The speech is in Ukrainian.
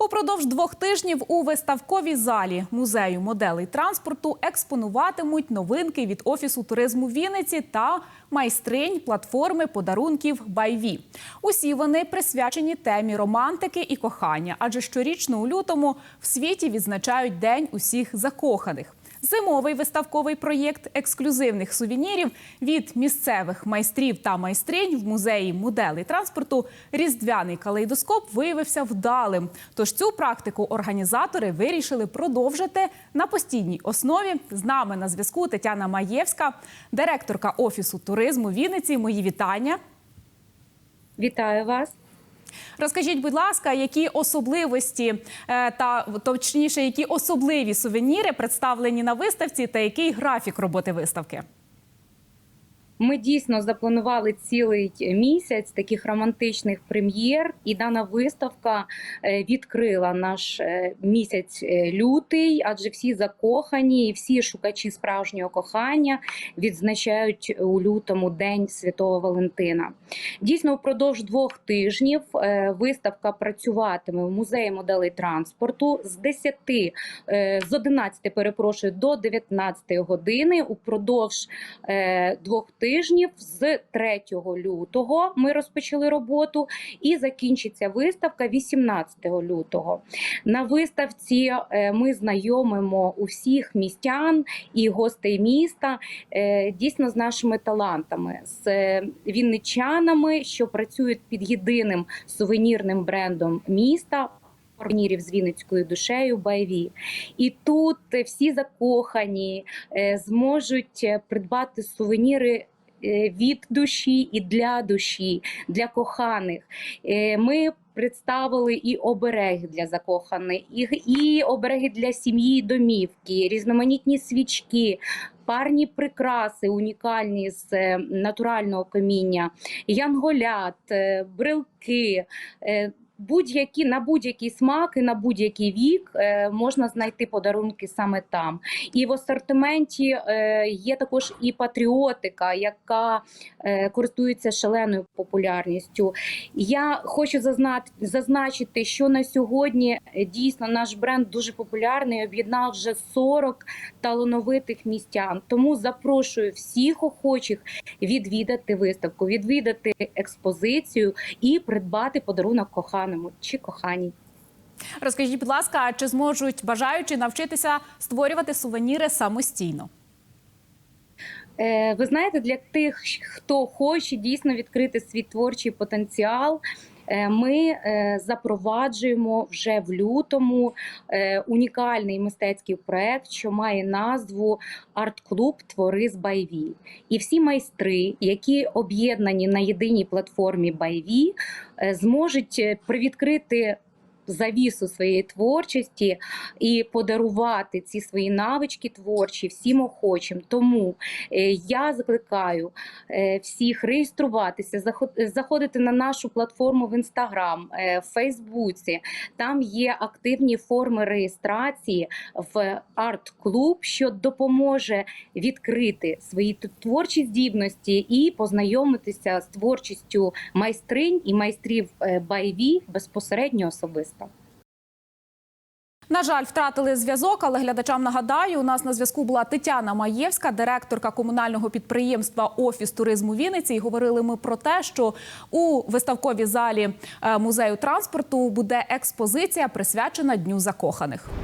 Упродовж двох тижнів у виставковій залі музею моделей транспорту експонуватимуть новинки від офісу туризму Вінниці та майстринь платформи подарунків Байві. Усі вони присвячені темі романтики і кохання, адже щорічно у лютому в світі відзначають День усіх закоханих. Зимовий виставковий проєкт ексклюзивних сувенірів від місцевих майстрів та майстринь в музеї моделей транспорту Різдвяний калейдоскоп виявився вдалим. Тож цю практику організатори вирішили продовжити на постійній основі. З нами на зв'язку Тетяна Маєвська, директорка офісу туризму Вінниці. Мої вітання. Вітаю вас. Розкажіть, будь ласка, які особливості е, та точніше, які особливі сувеніри представлені на виставці, та який графік роботи виставки? Ми дійсно запланували цілий місяць таких романтичних прем'єр, і дана виставка е, відкрила наш е, місяць е, лютий, адже всі закохані і всі шукачі справжнього кохання відзначають у лютому День Святого Валентина. Дійсно, впродовж двох тижнів виставка працюватиме в музеї моделей транспорту з 10, е, з 11, перепрошую, до 19 години упродовж двох тижнів з 3 лютого ми розпочали роботу і закінчиться виставка 18 лютого. На виставці е, ми знайомимо усіх містян і гостей міста е, дійсно з нашими талантами, з е, вінничанами, що працюють під єдиним сувенірним брендом міста. Сувенірів з Вінницькою душею Байві. І тут всі закохані зможуть придбати сувеніри. Е, Від душі і для душі, для коханих. Е, Ми представили і обереги для закоханих, і, обереги для сім'ї і домівки, різноманітні свічки, парні прикраси, унікальні з е, натурального каміння, янголят, брелки. Будь-які на будь-який смак і на будь-який вік е, можна знайти подарунки саме там. І в асортименті е, є також і патріотика, яка е, користується шаленою популярністю. Я хочу зазначити, що на сьогодні дійсно наш бренд дуже популярний, об'єднав вже 40 талановитих містян. Тому запрошую всіх охочих відвідати виставку, відвідати експозицію і придбати подарунок коханому чи коханій. Розкажіть, будь ласка, чи зможуть бажаючі навчитися створювати сувеніри самостійно? Е, Ви знаєте, для тих, хто хоче дійсно відкрити свій творчий потенціал. Е, Ми е, запроваджуємо вже в лютому е, унікальний мистецький проект, що має назву Арт-клуб Твори з Байві. І всі майстри, які об'єднані на єдиній платформі Байві, зможуть привідкрити завісу своєї творчості і подарувати ці свої навички творчі всім охочим. Тому е, я закликаю е, всіх реєструватися, заход- заходити на нашу платформу в інстаграм, в Фейсбуці. Там є активні форми реєстрації в арт-клуб, що допоможе відкрити свої творчі здібності і познайомитися з творчістю майстринь і майстрів е, Байві безпосередньо особисто. На жаль, втратили зв'язок, але глядачам нагадаю, у нас на зв'язку була Тетяна Маєвська, директорка комунального підприємства Офіс туризму Вінниці. І говорили ми про те, що у виставковій залі е, музею транспорту буде експозиція присвячена Дню закоханих.